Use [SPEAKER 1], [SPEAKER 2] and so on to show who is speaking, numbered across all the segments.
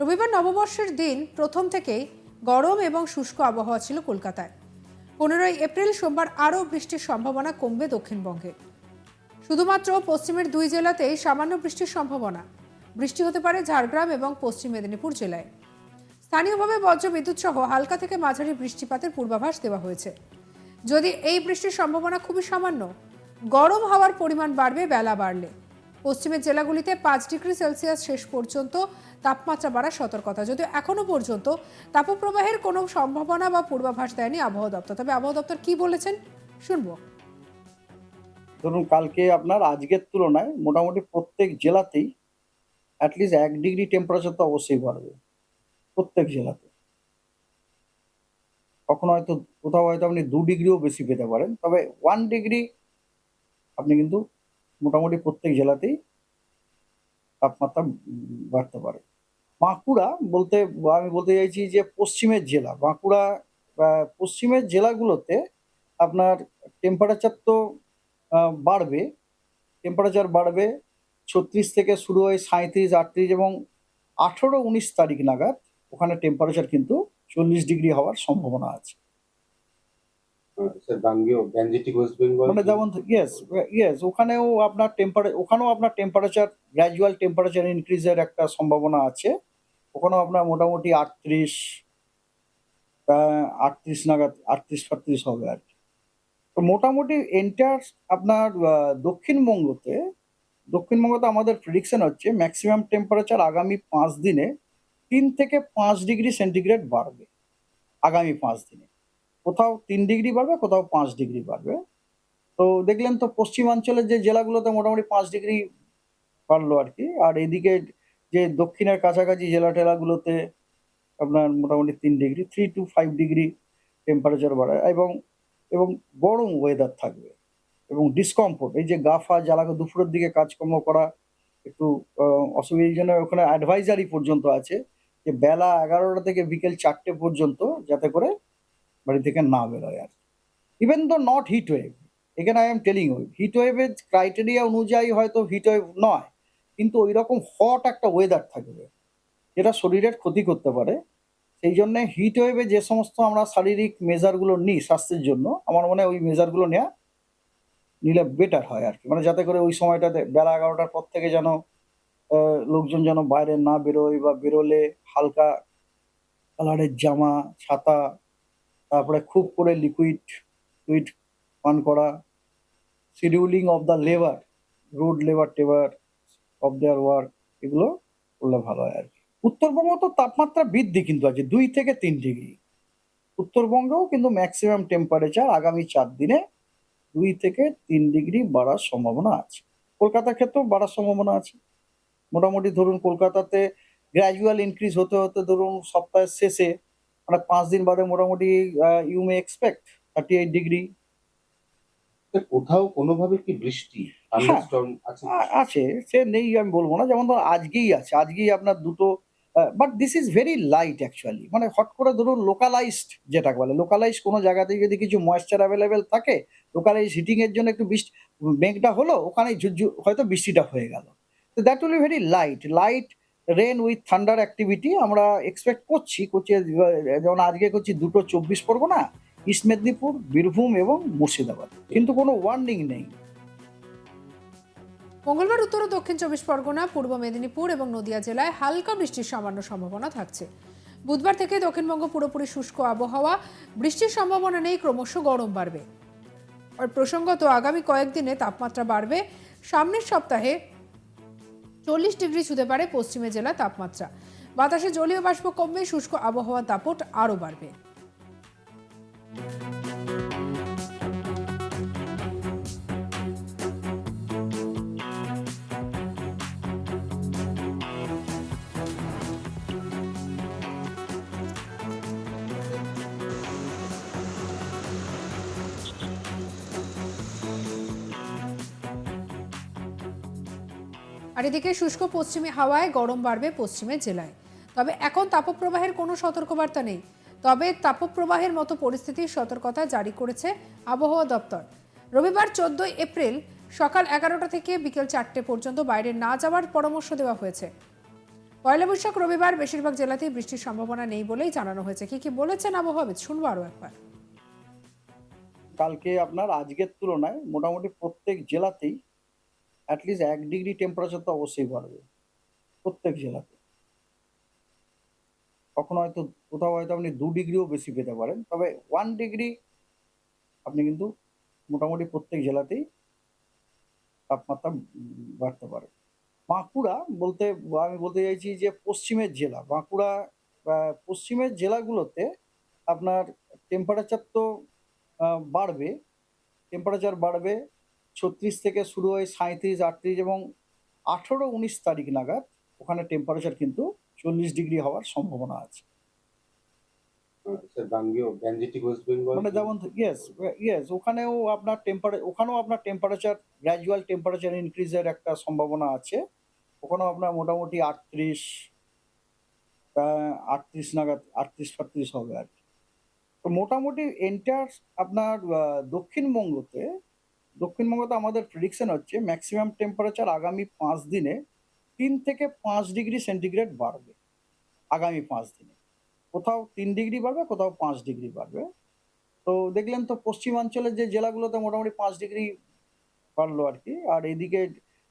[SPEAKER 1] রবিবার নববর্ষের দিন প্রথম থেকেই গরম এবং শুষ্ক আবহাওয়া ছিল কলকাতায়। পনেরোই এপ্রিল সোমবার আরও বৃষ্টির সম্ভাবনা কমবে দক্ষিণবঙ্গে। শুধুমাত্র পশ্চিমের দুই জেলাতেই সামান্য বৃষ্টির সম্ভাবনা। বৃষ্টি হতে পারে ঝাড়গ্রাম এবং পশ্চিম মেদিনীপুর জেলায়। স্থানীয়ভাবে বজ্র বিদ্যুৎ সহ হালকা থেকে মাঝারি বৃষ্টিপাতের পূর্বাভাস দেওয়া হয়েছে। যদি এই বৃষ্টির সম্ভাবনা খুবই সামান্য, গরম হাওয়ার পরিমাণ বাড়বে, বেলা বাড়লে। পশ্চিমের জেলাগুলিতে পাঁচ ডিগ্রি সেলসিয়াস শেষ পর্যন্ত তাপমাত্রা বাড়ার সতর্কতা। যদিও এখনও পর্যন্ত তাপপ্রবাহের কোনো সম্ভাবনা বা পূর্বাভাস দেয়নি আবহাওয়া দপ্তর। তবে আবহাওয়া দপ্তর কি বলেছেন শুনব।
[SPEAKER 2] ধরুন, কালকে আপনার আজকের তুলনায় মোটামুটি প্রত্যেক জেলাতেই অ্যাটলিস্ট এক ডিগ্রি টেম্পারেচার তো অবশ্যই বাড়বে। প্রত্যেক জেলাতে। কখনো হয়তো, কোথাও হয়তো আপনি দু ডিগ্রিও বেশি পেতে পারেন। তবে ওয়ান ডিগ্রি আপনি কিন্তু মোটামুটি প্রত্যেক জেলাতেই তাপমাত্রা বাড়তে পারে। বাঁকুড়া বলতে, আমি বলতে চাইছি যে পশ্চিমের জেলা, বাঁকুড়া পশ্চিমের জেলাগুলোতে আপনার টেম্পারেচার তো বাড়বে টেম্পারেচার বাড়বে ছত্রিশ থেকে শুরু হয়ে সাঁত্রিশ আটত্রিশ এবং আঠেরো, উনিশ তারিখ নাগাদ ওখানে টেম্পারেচার কিন্তু চল্লিশ ডিগ্রি হওয়ার সম্ভাবনা আছে।
[SPEAKER 3] গাঙ্গেয় গ্যাঞ্জেটিক ওয়েস্ট বেঙ্গল
[SPEAKER 2] মানে যেমন ইয়েস ইয়েস ওখানেও আপনার টেম্পারে ওখানেও আপনার টেম্পারেচার গ্র্যাজুয়াল টেম্পারেচার ইনক্রিজের একটা সম্ভাবনা আছে। ওখানেও আপনার মোটামুটি আটত্রিশ আটত্রিশ নাগাদ আটত্রিশ ফাটত্রিশ হবে আর কি। তো মোটামুটি এন্টার আপনার দক্ষিণবঙ্গতে দক্ষিণবঙ্গতে আমাদের প্রিডিকশন হচ্ছে ম্যাক্সিমাম টেম্পারেচার আগামী পাঁচ দিনে তিন থেকে পাঁচ ডিগ্রি সেন্টিগ্রেড বাড়বে। আগামী পাঁচ দিনে। কোথাও তিন ডিগ্রি বাড়বে, কোথাও পাঁচ ডিগ্রি বাড়বে। তো দেখলেন তো পশ্চিমাঞ্চলের যে জেলাগুলোতে মোটামুটি পাঁচ ডিগ্রি বাড়লো আর কি, আর এদিকে যে দক্ষিণের কাছাকাছি জেলা টেলাগুলোতে আপনার মোটামুটি তিন degree three to five degree temperature বাড়ে এবং এবং গরম ওয়েদার থাকবে, এবং ডিসকমফোর্ট এই যে গা ফা জ্বালাকে দুপুরের দিকে কাজকর্ম করা একটু অসুবিধার জন্য ওখানে অ্যাডভাইজারি পর্যন্ত আছে যে বেলা এগারোটা থেকে বিকেল চারটে পর্যন্ত যাতে করে বাড়ি থেকে না বেরোয় আর even though not heat wave এখানে I am telling you heat ওয়েভের ক্রাইটেরিয়া অনুযায়ী হয়তো হিট ওয়েভ নয়, কিন্তু ওই রকম হট একটা ওয়েদার থাকবে, যেটা শরীরের ক্ষতি করতে পারে। সেই জন্য হিট ওয়েভে যে সমস্ত আমরা শারীরিক মেজারগুলো নিই স্বাস্থ্যের জন্য, আমার মনে হয় ওই মেজারগুলো নেওয়া নিলে বেটার হয় আর কি। মানে যাতে করে ওই সময়টাতে বেলা এগারোটার পর থেকে যেন লোকজন যেন বাইরে না বেরোয় বা বেরোলে হালকা কালারের জামা, ছাতা তারপরে খুব করে লিকুইড লিকুইড পান করা scheduling of the labour load labour টেবার of their work এগুলো করলে ভালো হয় আর কি। উত্তরবঙ্গ তো তাপমাত্রা বৃদ্ধি কিন্তু আছে, দুই থেকে তিন ডিগ্রি। উত্তরবঙ্গেও কিন্তু ম্যাক্সিমাম টেম্পারেচার আগামী চার দিনে দুই থেকে তিন ডিগ্রি বাড়ার সম্ভাবনা আছে। কলকাতার ক্ষেত্রেও বাড়ার সম্ভাবনা আছে। মোটামুটি ধরুন কলকাতাতে গ্র্যাজুয়াল ইনক্রিজ হতে হতে ধরুন সপ্তাহের শেষে মানে পাঁচ দিন বাদে মোটামুটি you may expect thirty eight degree
[SPEAKER 3] কোথাও কোনোভাবে কি বৃষ্টি থান্ডারস্টর্ম আছে?
[SPEAKER 2] সে নেই আমি বলব না যেমন ধরুন আজকেই আছে আজকেই আপনার দুটো but this is very light actually মানে হট করে ধরুন লোকালাইজড যেটাকে বলে লোকালাইজ কোনো জায়গাতে যদি কিছু ময়েশ্চার অ্যাভেলেবেল থাকে লোকালাইজ হিটিং এর জন্য একটু বৃষ্টি মেঘটা হলো ওখানে হয়তো বৃষ্টিটা হয়ে গেল। তো that will very light light rain with thunder activity আমরা এক্সপেক্ট করছি করছি, যেমন আজকে করছি দুটো চব্বিশ পরগনা ইস্ট মেদিনীপুর বীরভূম এবং মুর্শিদাবাদ। কিন্তু কোনো ওয়ার্নিং নেই।
[SPEAKER 1] মঙ্গলবার উত্তর ও দক্ষিণ চব্বিশ পরগনা, পূর্ব মেদিনীপুর এবং নদিয়া জেলায় হালকা বৃষ্টির সামান্য সম্ভাবনা থাকছে। বুধবার থেকে দক্ষিণবঙ্গ পুরোপুরি শুষ্ক আবহাওয়া, বৃষ্টির সম্ভাবনা নেই, ক্রমশ গরম বাড়বে। আর প্রসঙ্গত আগামী কয়েকদিনে তাপমাত্রা বাড়বে। সামনের সপ্তাহে চল্লিশ ডিগ্রি ছুঁতে পারে পশ্চিমে জেলার তাপমাত্রা। বাতাসে জলীয় বাষ্প কমবে, শুষ্ক আবহাওয়ার দাপট আরও বাড়বে। আর এদিকে শুষ্ক পশ্চিমী হাওয়ায় গরম বাড়বে পশ্চিমের জেলায়। তবে এখন তাপপ্রবাহের কোনো সতর্কবার্তা নেই। তবে তাপপ্রবাহের মতো পরিস্থিতির সতর্কতা জারি করেছে আবহাওয়া দপ্তর। রবিবার চোদ্দই এপ্রিল সকাল এগারোটা থেকে বিকেল চারটে পর্যন্ত বাইরে না যাওয়ার পরামর্শ দেওয়া হয়েছে। পয়লা বৈশাখ রবিবার বেশিরভাগ জেলাতেই বৃষ্টির সম্ভাবনা নেই বলেই জানানো হয়েছে। কি কি বলেছেন আবহাওয়াবিদ শুনব আরও একবার।
[SPEAKER 2] কালকে আপনার আজকের তুলনায় মোটামুটি প্রত্যেক জেলাতেই অ্যাটলিস্ট এক ডিগ্রি টেম্পারেচার তো অবশ্যই বাড়বে প্রত্যেক জেলাতে। কখনো হয়তো, কোথাও হয়তো আপনি দু ডিগ্রিও বেশি পেতে পারেন, তবে ওয়ান ডিগ্রি আপনি কিন্তু মোটামুটি প্রত্যেক জেলাতেই তাপমাত্রা বাড়তে পারে। বাঁকুড়া বলতে আমি বলতে চাইছি যে পশ্চিমের জেলা, বাঁকুড়া পশ্চিমের জেলাগুলোতে আপনার টেম্পারেচার তো বাড়বে টেম্পারেচার বাড়বে ছত্রিশ থেকে শুরু হয়ে সাঁত্রিশ আটত্রিশ এবং আঠেরো উনিশ তারিখ নাগাদ ওখানে টেম্পারেচার কিন্তু চল্লিশ ডিগ্রি হওয়ার সম্ভাবনা আছে।
[SPEAKER 3] বেঙ্গল
[SPEAKER 2] মানে যেমন ইয়েস ইয়েস ওখানেও আপনার টেম্পারে ওখানেও আপনার টেম্পারেচার গ্র্যাজুয়াল টেম্পারেচার ইনক্রিজের একটা সম্ভাবনা আছে। ওখানেও আপনার মোটামুটি আটত্রিশ আটত্রিশ নাগাদ আটত্রিশ ফাটত্রিশ হবে আর কি। তো মোটামুটি এন্টার আপনার দক্ষিণবঙ্গতে দক্ষিণবঙ্গতে আমাদের প্রিডিকশন হচ্ছে ম্যাক্সিমাম টেম্পারেচার আগামী পাঁচ দিনে তিন থেকে পাঁচ ডিগ্রি সেন্টিগ্রেড বাড়বে আগামী পাঁচ দিনে। কোথাও তিন ডিগ্রি বাড়বে, কোথাও পাঁচ ডিগ্রি বাড়বে। তো দেখলেন তো পশ্চিমাঞ্চলের যে জেলাগুলোতে মোটামুটি পাঁচ ডিগ্রি বাড়লো আর কি, আর এদিকে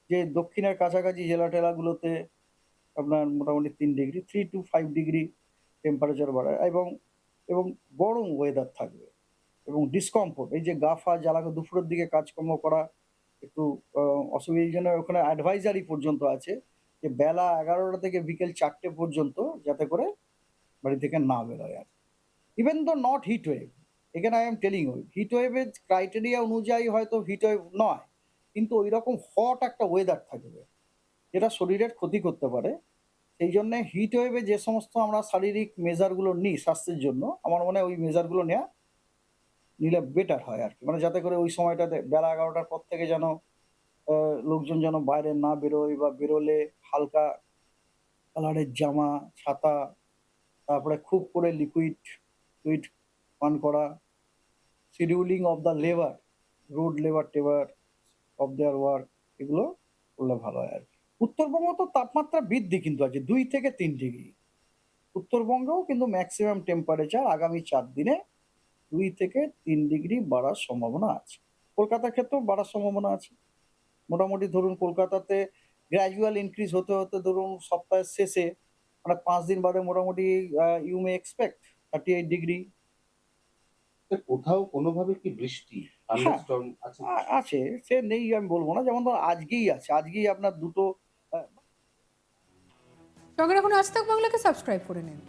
[SPEAKER 2] যে দক্ষিণের কাছাকাছি জেলা টেলাগুলোতে আপনার মোটামুটি তিন degree three to five degree temperature বাড়ে এবং এবং গরম ওয়েদার থাকবে। এবং ডিসকমফোর্ট এই যে গা ফা জ্বালাকে দুপুরের দিকে কাজকর্ম করা একটু আহ, অসুবিধা জন্য ওখানে অ্যাডভাইজারি পর্যন্ত আছে যে বেলা এগারোটা থেকে বিকেল চারটে পর্যন্ত যাতে করে বাড়ি থেকে না বেরোয় আর even though not heat wave এখানে I am telling you heat ওয়েভের ক্রাইটেরিয়া অনুযায়ী হয়তো হিট ওয়েভ নয় কিন্তু ওই রকম হট একটা ওয়েদার থাকবে যেটা শরীরের ক্ষতি করতে পারে। সেই জন্য হিট ওয়েভে যে সমস্ত আমরা শারীরিক মেজারগুলো নিই স্বাস্থ্যের জন্য আমার মনে হয় ওই মেজারগুলো নেওয়া নিলে বেটার হয় আর কি। মানে যাতে করে ওই সময়টাতে বেলা এগারোটার পর থেকে যেন লোকজন যেন বাইরে না বেরোয় বা বেরোলে হালকা কালারের জামা, ছাতা, তারপরে খুব করে লিকুইড লিকুইড পান করা scheduling of the labour load labour টেবার of their work এগুলো করলে ভালো হয় আর কি। উত্তরবঙ্গ তো তাপমাত্রা বৃদ্ধি কিন্তু আছে, দুই থেকে তিন ডিগ্রি। উত্তরবঙ্গেও কিন্তু ম্যাক্সিমাম টেম্পারেচার আগামী চার দিনে দুই থেকে তিন ডিগ্রি বাড়ার সম্ভাবনা আছে। কলকাতার ক্ষেত্রেও বাড়ার সম্ভাবনা আছে। মোটামুটি ধরুন কলকাতাতে গ্র্যাজুয়াল ইনক্রিজ হতে হতে ধরুন সপ্তাহের শেষে মানে পাঁচ দিন বাদে মোটামুটি you may expect thirty eight degree
[SPEAKER 3] কোথাও কোনোভাবে কি বৃষ্টি থান্ডারস্টর্ম আছে?
[SPEAKER 2] সে নেই আমি বলব না। যেমন ধর আজকেই আছে। আজকেই আপনার দুটো
[SPEAKER 1] সঙ্গে রাখুন। আজ তাক বাংলাকে সাবস্ক্রাইব করে নিন।